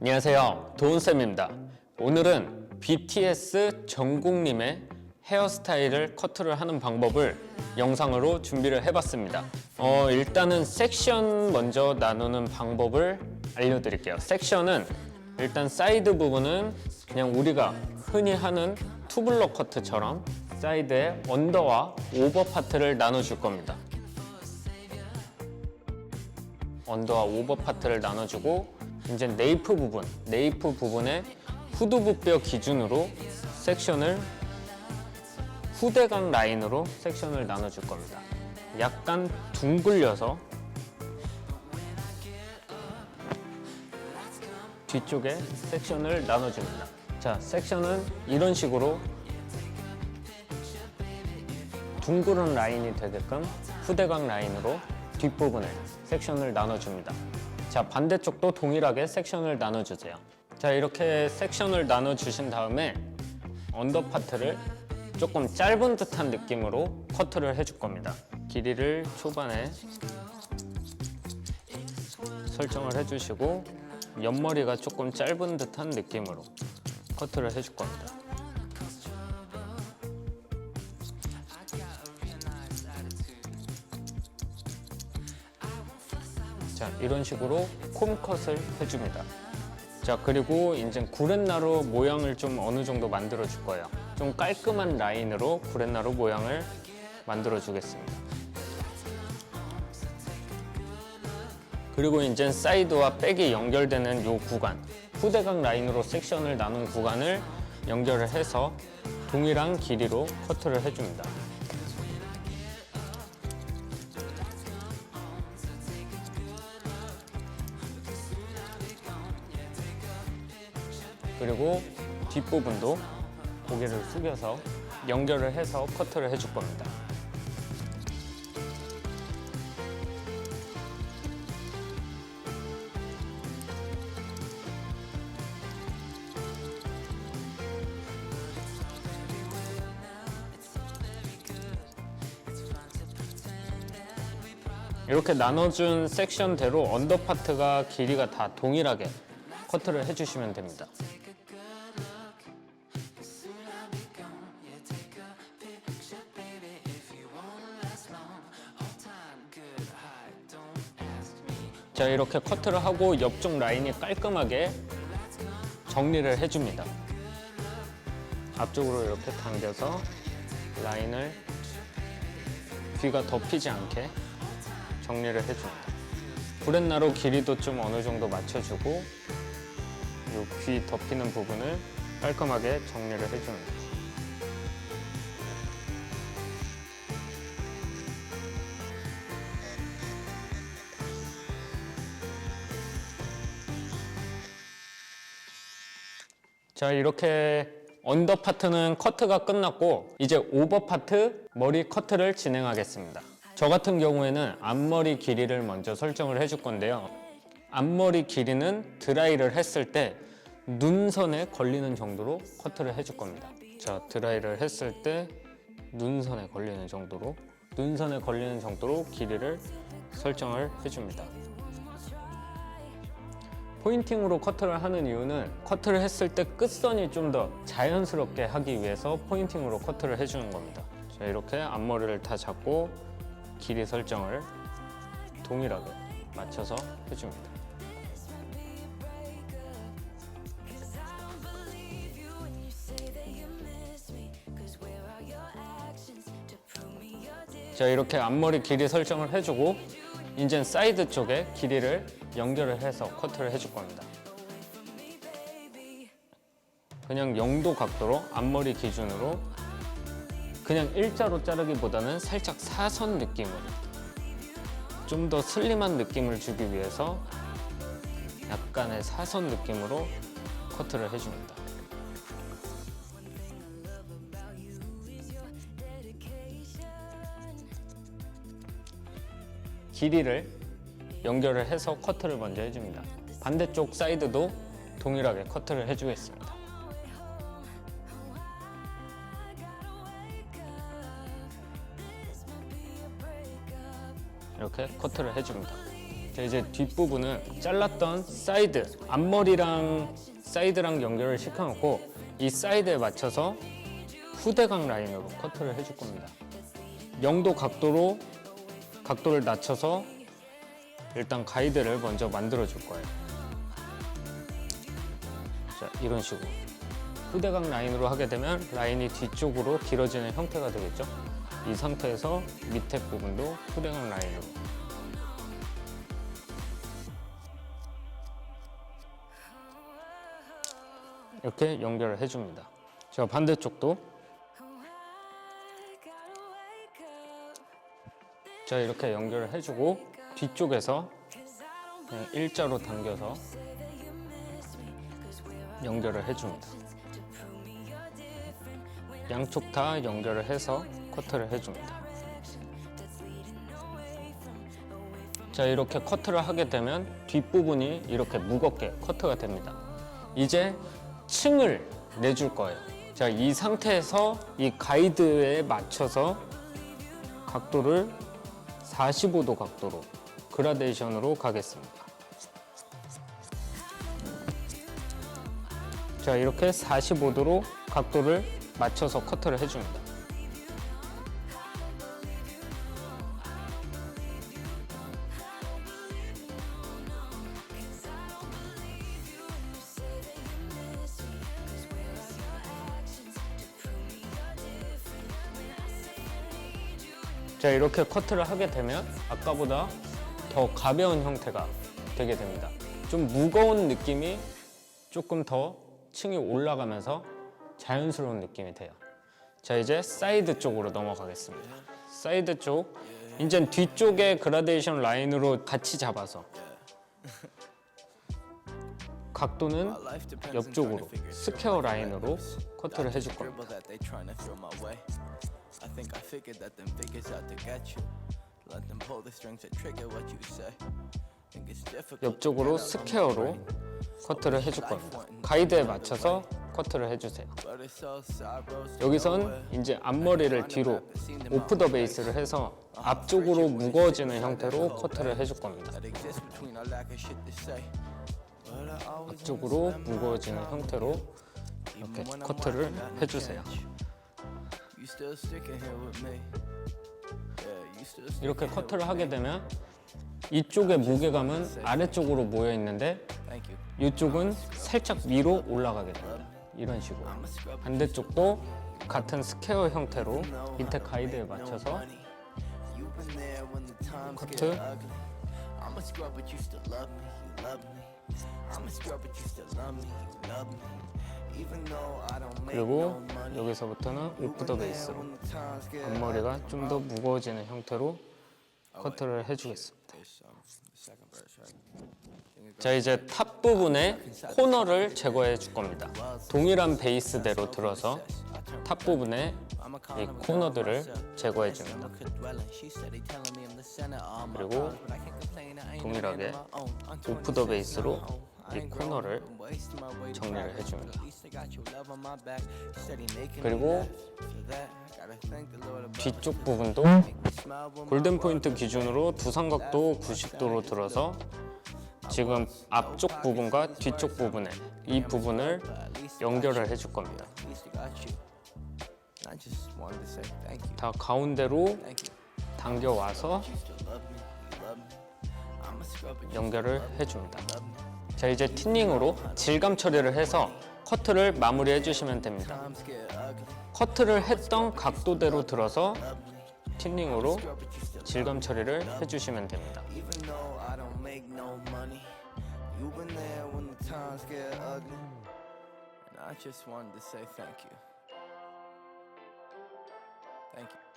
안녕하세요. 도훈쌤입니다. 오늘은 BTS 정국님의 헤어스타일을 커트를 하는 방법을 영상으로 준비를 해봤습니다. 어, 일단은 섹션 먼저 나누는 방법을 알려드릴게요. 섹션은 일단 사이드 부분은 그냥 우리가 흔히 하는 투블럭 커트처럼 사이드에 언더와 오버 파트를 나눠줄 겁니다. 언더와 오버 파트를 나눠주고 이제 네이프 부분, 네이프 부분에 후두부뼈 기준으로 섹션을 후대각 라인으로 섹션을 나눠줄 겁니다. 약간 둥글려서 뒤쪽에 섹션을 나눠줍니다. 자, 섹션은 이런 식으로 둥그런 라인이 되게끔 후대각 라인으로 뒷부분에 섹션을 나눠줍니다. 자, 반대쪽도 동일하게 섹션을 나눠주세요. 자, 이렇게 섹션을 나눠주신 다음에 언더 파트를 조금 짧은 듯한 느낌으로 커트를 해줄 겁니다. 길이를 초반에 설정을 해주시고 옆머리가 조금 짧은 듯한 느낌으로 커트를 해줄 겁니다. 이런 식으로 콤컷을 해줍니다. 자, 그리고 이제 구렛나루 모양을 좀 어느 정도 만들어 줄 거예요. 좀 깔끔한 라인으로 구렛나루 모양을 만들어 주겠습니다. 그리고 이제 사이드와 백이 연결되는 이 구간, 후대각 라인으로 섹션을 나눈 구간을 연결을 해서 동일한 길이로 커트를 해줍니다. 그리고 뒷부분도 고개를 숙여서 연결을 해서 커트를 해줄 겁니다. 이렇게 나눠준 섹션대로 언더 파트가 길이가 다 동일하게 커트를 해주시면 됩니다. 자 이렇게 커트를 하고 옆쪽 라인이 깔끔하게 정리를 해줍니다. 앞쪽으로 이렇게 당겨서 라인을 귀가 덮이지 않게 정리를 해줍니다. 구렛나루 길이도 좀 어느 정도 맞춰주고 이 귀 덮이는 부분을 깔끔하게 정리를 해줍니다. 자 이렇게 언더 파트는 커트가 끝났고 이제 오버 파트 머리 커트를 진행하겠습니다. 저 같은 경우에는 앞머리 길이를 먼저 설정을 해줄 건데요. 앞머리 길이는 드라이를 했을 때 눈선에 걸리는 정도로 커트를 해줄 겁니다. 자 드라이를 했을 때 눈선에 걸리는 정도로 눈선에 걸리는 정도로 길이를 설정을 해줍니다. 포인팅으로 커트를 하는 이유는 커트를 했을 때 끝선이 좀 더 자연스럽게 하기 위해서 포인팅으로 커트를 해주는 겁니다. 자, 이렇게 앞머리를 다 잡고 길이 설정을 동일하게 맞춰서 해줍니다. 자, 이렇게 앞머리 길이 설정을 해주고 이제 사이드 쪽에 길이를 연결을 해서 커트를 해줄 겁니다. 그냥 0도 각도로 앞머리 기준으로 그냥 일자로 자르기보다는 살짝 사선 느낌으로 좀 더 슬림한 느낌을 주기 위해서 약간의 사선 느낌으로 커트를 해줍니다. 길이를 연결을 해서 커트를 먼저 해줍니다. 반대쪽 사이드도 동일하게 커트를 해주겠습니다. 이렇게 커트를 해줍니다. 자, 이제 뒷부분은 잘랐던 사이드 앞머리랑 사이드랑 연결을 시켜놓고 이 사이드에 맞춰서 후대각 라인으로 커트를 해줄 겁니다. 0도 각도로 각도를 낮춰서 일단 가이드를 먼저 만들어 줄 거예요. 자, 이런 식으로. 후대각 라인으로 하게 되면 라인이 뒤쪽으로 길어지는 형태가 되겠죠. 이 상태에서 밑에 부분도 후대각 라인으로. 이렇게 연결을 해줍니다. 자, 반대쪽도 자 이렇게 연결을 해주고 뒤쪽에서 일자로 당겨서 연결을 해줍니다. 양쪽 다 연결을 해서 커트를 해줍니다. 자 이렇게 커트를 하게 되면 뒷부분이 이렇게 무겁게 커트가 됩니다. 이제 층을 내줄 거예요. 자 이 상태에서 이 가이드에 맞춰서 각도를 45도 각도로 그라데이션으로 가겠습니다. 자 이렇게 45도로 각도를 맞춰서 커트를 해줍니다. 자 이렇게 커트를 하게 되면 아까보다 더 가벼운 형태가 되게 됩니다. 좀 무거운 느낌이 조금 더 층이 올라가면서 자연스러운 느낌이 돼요. 자 이제 사이드 쪽으로 넘어가겠습니다. 사이드 쪽 이제 뒤쪽에 그라데이션 라인으로 같이 잡아서 각도는 옆쪽으로 스퀘어 라인으로 커트를 해줄 겁니다. 옆쪽으로 스퀘어로 커트를 해줄 겁니다. 가이드에 맞춰서 커트를 해주세요. 여기선 이제 앞머리를 뒤로 오프 더 베이스를 해서 앞쪽으로 무거워지는 형태로 커트를 해줄 겁니다. 앞쪽으로 무거워지는 형태로 이렇게 커트를 해주세요. 이렇게 커트를 하게 되면 이쪽의 무게감은 아래쪽으로 모여 있는데. 이쪽은 살짝 위로 올라가게 됩니다. 이런 식으로. 반대쪽도 같은 스퀘어 형태로 밑에 가이드에 맞춰서 커트. 그리고. 여기서부터는 오프 더 베이스로 앞머리가 좀 더 무거워지는 형태로 커트를 해주겠습니다. Um? 자 이제 탑 부분에 코너를 제거해 줄 겁니다. 동일한 베이스대로 들어서 탑 부분에 이 코너들을 제거해 줍니다. 그리고 동일하게 오프 더 베이스로 이 코너를 정리를 해줍니다. 그리고 뒤쪽 부분도 골든 포인트 기준으로 두 삼각도 90도로 들어서 지금 앞쪽 부분과 뒤쪽 부분에 이 부분을 연결을 해줄 겁니다. 다 가운데로 Thank you. 당겨 와서 You still love me. You love me. I'm a scrub, but you 연결을 해줍니다. 자 이제 티닝으로 질감 처리를 해서 커트를 마무리해 주시면 됩니다. 커트를 했던 각도대로 들어서 티닝으로 질감 처리를 해주시면 됩니다. I just wanted to say thank you. Thank you.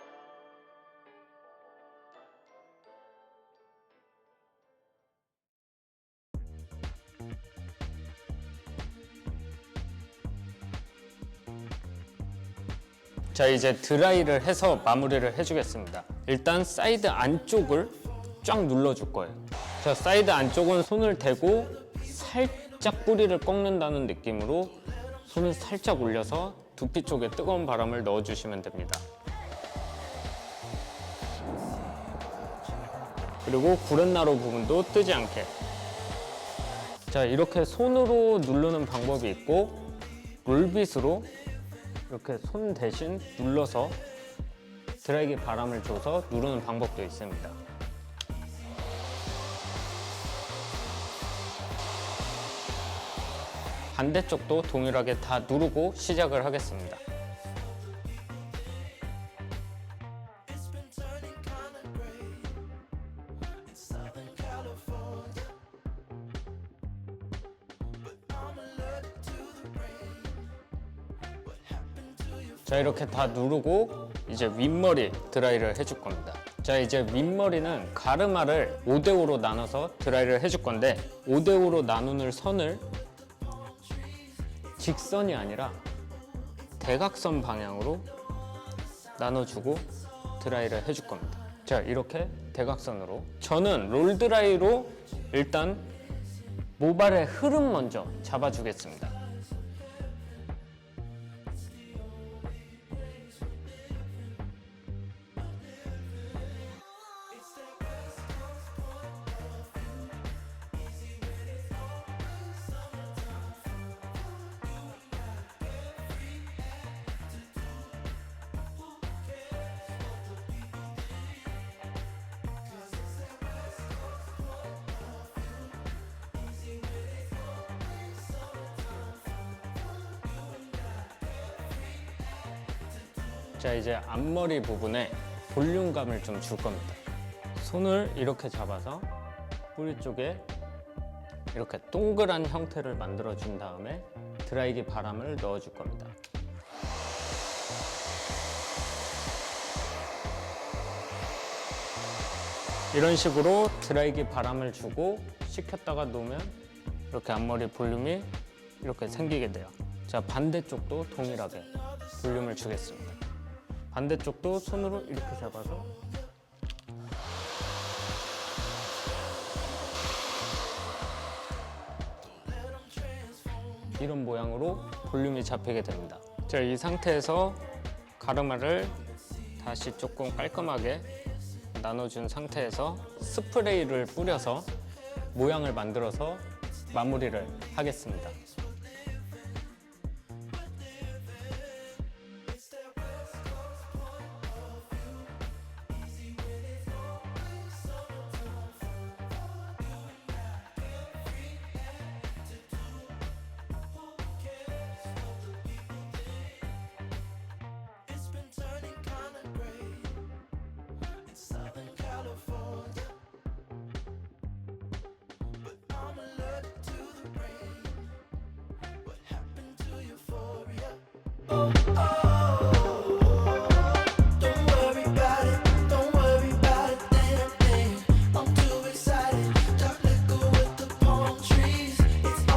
자 이제 드라이를 해서 마무리를 해주겠습니다. 일단 사이드 안쪽을 쫙 눌러줄 거예요. 자 사이드 안쪽은 손을 대고 살짝 뿌리를 꺾는다는 느낌으로 손을 살짝 올려서 두피 쪽에 뜨거운 바람을 넣어주시면 됩니다. 그리고 구렛나루 부분도 뜨지 않게 자 이렇게 손으로 누르는 방법이 있고 롤빗으로 이렇게 손 대신 눌러서 드라이기 바람을 줘서 누르는 방법도 있습니다. 반대쪽도 동일하게 다 누르고 시작을 하겠습니다 자 이렇게 다 누르고 이제 윗머리 드라이를 해줄 겁니다. 자 이제 윗머리는 가르마를 5대5로 나눠서 드라이를 해줄 건데 5대5로 나누는 선을 직선이 아니라 대각선 방향으로 나눠주고 드라이를 해줄 겁니다. 자 이렇게 대각선으로. 저는 롤 드라이로 일단 모발의 흐름 먼저 잡아주겠습니다 자 이제 앞머리 부분에 볼륨감을 좀 줄 겁니다. 손을 이렇게 잡아서 뿌리 쪽에 이렇게 동그란 형태를 만들어 준 다음에 드라이기 바람을 넣어 줄 겁니다. 이런 식으로 드라이기 바람을 주고 식혔다가 놓으면 이렇게 앞머리 볼륨이 이렇게 생기게 돼요. 자 반대쪽도 동일하게 볼륨을 주겠습니다. 반대쪽도 손으로 이렇게 잡아서 이런 모양으로 볼륨이 잡히게 됩니다. 자, 이 상태에서 가르마를 다시 조금 깔끔하게 나눠준 상태에서 스프레이를 뿌려서 모양을 만들어서 마무리를 하겠습니다.